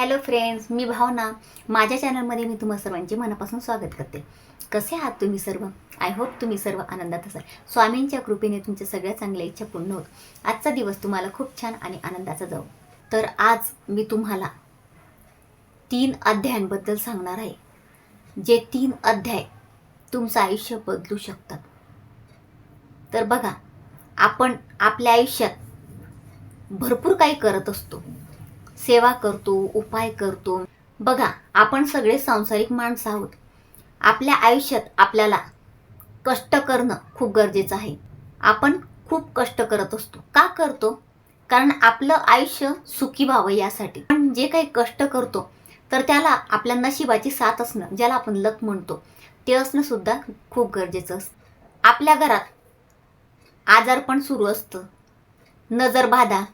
Hello friends मी भावना. माझ्या चॅनलमध्ये मी तुम्हा सर्वांचे मनापासून स्वागत करते. कसे आहात तुम्ही सर्व? आय होप तुम्ही सर्व आनंदात असाल. स्वामींच्या कृपेने तुमच्या सगळ्या चांगल्या इच्छा पूर्ण होत. आजचा दिवस तुम्हाला खूप छान आणि आनंदाचा जाऊ तर आज मी तुम्हाला तीन अध्यायांबद्दल सांगणार आहे. जे तीन अध्याय तुमचं आयुष्य बदलू शकतात. तर बघा आपण आपल्या आयुष्यात भरपूर काही करत असतो. सेवा करतो उपाय करतो. बघा आपण सगळे सांसारिक माणसं आहोत. आपल्या आयुष्यात आपल्याला कष्ट करणं खूप गरजेचं आहे. आपण खूप कष्ट करत असतो. का करतो? कारण आपलं आयुष्य सुखी व्हावं यासाठी. पण जे काही कष्ट करतो तर त्याला आपल्या नशिबाची साथ असणं ज्याला आपण लक म्हणतो ते असणं सुद्धा खूप गरजेचं असतं. आपल्या घरात आजारपण सुरू असतं. नजरबाधा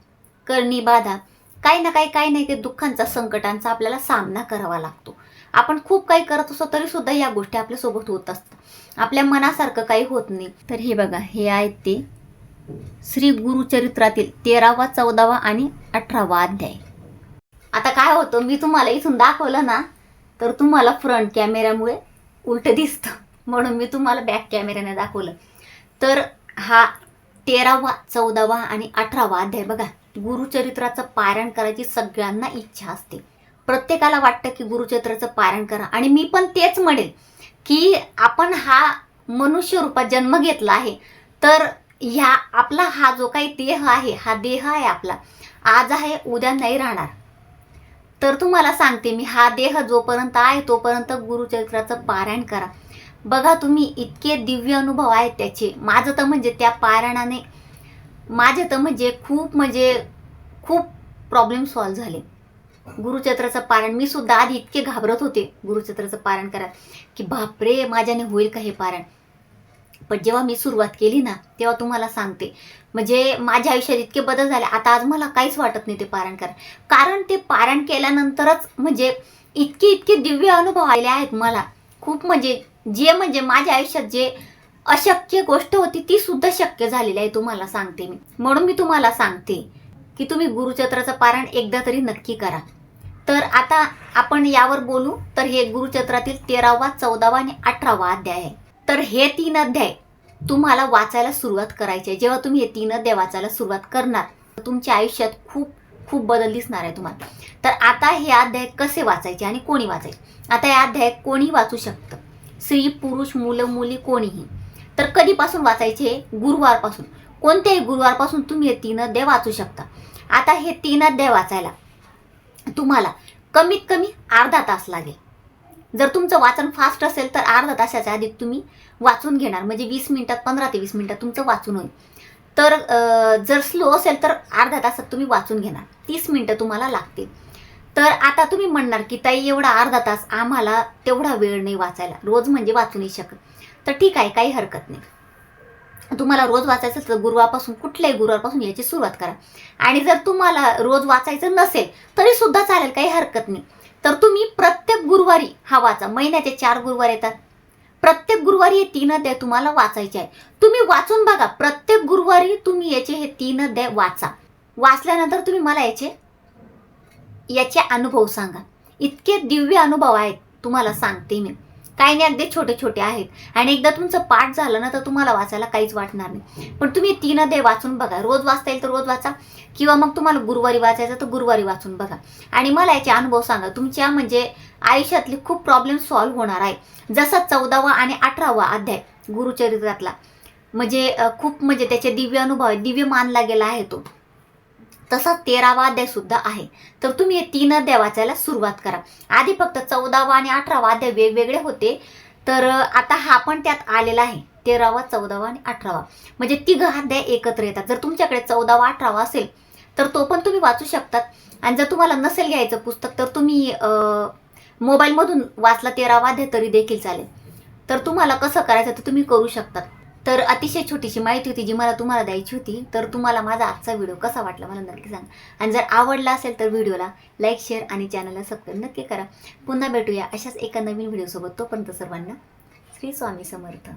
करणीबाधा बाधा काही ना काही काही नाही काही दुःखांचा संकटांचा आपल्याला सामना करावा लागतो. आपण खूप काही करत असतो तरी सुद्धा या गोष्टी आपल्यासोबत होत असतात. आपल्या मनासारखं काही होत नाही. तर हे बघा हे आहेत ते श्री गुरुचरित्रातील तेरावा चौदावा आणि अठरावा अध्याय. आता काय होतं मी तुम्हाला इथून दाखवलं ना तर तुम्हाला फ्रंट कॅमेऱ्यामुळे उलट दिसतं. म्हणून मी तुम्हाला बॅक कॅमेऱ्याने दाखवलं. तर हा तेरावा चौदावा आणि अठरावा अध्याय बघा. गुरुचरित्राचं पारायण करायची सगळ्यांना इच्छा असते. प्रत्येकाला वाटतं की गुरुचरित्राचं पारायण करा. आणि मी पण तेच म्हणेल की आपण हा मनुष्य रूपात जन्म घेतला आहे तर ह्या आपला हा जो काही देह आहे हा देह आहे आपला. आज आहे उद्या नाही राहणार. तर तुम्हाला सांगते मी हा देह जोपर्यंत आहे तोपर्यंत गुरुचरित्राचं पारायण करा. बघा तुम्ही इतके दिव्य अनुभव आहेत त्याचे. माझं तर म्हणजे त्या पारायणाने माझे तर म्हणजे खूप म्हणजे खूप प्रॉब्लेम सॉल्व्ह झाले. गुरुचत्राचं पारण मी सुद्धा आधी इतके घाबरत होते गुरुचत्राचं पारण करा की बापरे माझ्याने होईल का हे पारण पण जेव्हा मी सुरुवात केली ना तेव्हा तुम्हाला सांगते. म्हणजे माझ्या आयुष्यात इतके बदल झाले आता आज मला काहीच वाटत नाही ते पारण करा कारण ते पारण केल्यानंतरच म्हणजे इतके इतके दिव्य अनुभव आले आहेत मला. खूप म्हणजे जे म्हणजे माझ्या आयुष्यात जे अशक्य गोष्ट होती ती सुद्धा शक्य झालेली आहे तुम्हाला सांगते मी. म्हणून मी तुम्हाला सांगते की तुम्ही गुरुचत्राचं पारायण एकदा तरी नक्की करा. तर आता आपण यावर बोलू. तर हे गुरुचत्रातील तेरावा चौदावा आणि अठरावा अध्याय आहे. तर हे तीन अध्याय तुम्हाला वाचायला सुरुवात करायची आहे. जेव्हा तुम्ही हे तीन अध्याय वाचायला सुरुवात करणार तर तुमच्या आयुष्यात खूप खूप बदल दिसणार आहे तुम्हाला. तर आता हे अध्याय कसे वाचायचे आणि कोणी वाचायचे? आता हे अध्याय कोणी वाचू शकतं? स्त्री पुरुष मुलं मुली कोणीही. तर कधीपासून वाचायचे? गुरुवारपासून. कोणत्याही गुरुवारपासून तुम्ही हे तीन अध्याय वाचू शकता. आता हे तीन अध्याय वाचायला तुम्हाला कमीत कमी अर्धा तास लागेल. जर तुमचं वाचन फास्ट असेल तर अर्धा तासाच्या आधी तुम्ही वाचून घेणार. म्हणजे वीस मिनिटात पंधरा ते वीस मिनिटात तुमचं वाचून होईल. तर जर स्लो असेल तर अर्धा तासात तुम्ही वाचून घेणार. तीस मिनटं तुम्हाला लागतील. तर आता तुम्ही म्हणणार की ताई एवढा अर्धा तास आम्हाला तेवढा वेळ नाही वाचायला. रोज म्हणजे वाचू नाही शकत. तर ठीक आहे काही हरकत नाही. तुम्हाला रोज वाचायचं असेल तर गुरुवारपासून कुठल्याही गुरुवारपासून याची सुरुवात करा. आणि जर तुम्हाला रोज वाचायचं नसेल तरी सुद्धा चालेल काही हरकत नाही. तर तुम्ही प्रत्येक गुरुवारी हा वाचा. महिन्याचे चार गुरुवार येतात. प्रत्येक गुरुवारी हे तीन अध्याय तुम्हाला वाचायचे आहे तुम्ही वाचून बघा प्रत्येक गुरुवारी तुम्ही याचे हे तीन अध्याय वाचा. वाचल्यानंतर तुम्ही मला याचे याचे अनुभव सांगा. इतके दिव्य अनुभव आहेत तुम्हाला सांगते मी. काही नाही अगदी छोटे छोटे आहेत. आणि एकदा तुमचं पाठ झालं ना तर तुम्हाला वाचायला काहीच वाटणार नाही. पण तुम्ही तीन अध्याय वाचून बघा. रोज वाचता येईल तर रोज वाचा. किंवा मग तुम्हाला गुरुवारी वाचायचं तर गुरुवारी वाचून बघा. आणि मला याचे अनुभव सांगा. तुमच्या म्हणजे आयुष्यातले खूप प्रॉब्लेम सॉल्व्ह होणार आहे. जसा चौदावा आणि अठरावा अध्याय गुरुचरित्रातला. म्हणजे खूप म्हणजे त्याचे दिव्य अनुभव आहे दिव्य मानला गेला आहे तो. तसा तेरावा अध्याय सुद्धा आहे. तर तुम्ही हे तीन अध्याय वाचायला सुरुवात करा. आधी फक्त चौदावा आणि अठरावा अध्याय वेगवेगळे होते. तर आता हा पण त्यात आलेला आहे. तेरावा चौदावा आणि अठरावा. म्हणजे तिघ अध्याय एकत्र येतात. जर तुमच्याकडे चौदावा अठरावा असेल तर तो पण तुम्ही वाचू शकतात. आणि जर तुम्हाला नसेल घ्यायचं पुस्तक तर तुम्ही मोबाईलमधून वाचला तेरावा अध्याय तरी देखील चालेल. तर तुम्हाला कसं करायचं तर तुम्ही करू शकतात. तर अतिशय छोटीशी माहिती होती जी मला तुम्हाला द्यायची होती. तर तुम्हाला माझा आजचा व्हिडिओ कसा वाटला मला नक्की सांगा. आणि जर आवडला असेल तर व्हिडिओला लाईक शेअर आणि चॅनलला सबस्क्राईब नक्की करा. पुन्हा भेटूया अशाच एका नवीन व्हिडिओसोबत. तोपर्यंत सर्वांना श्री स्वामी समर्थ.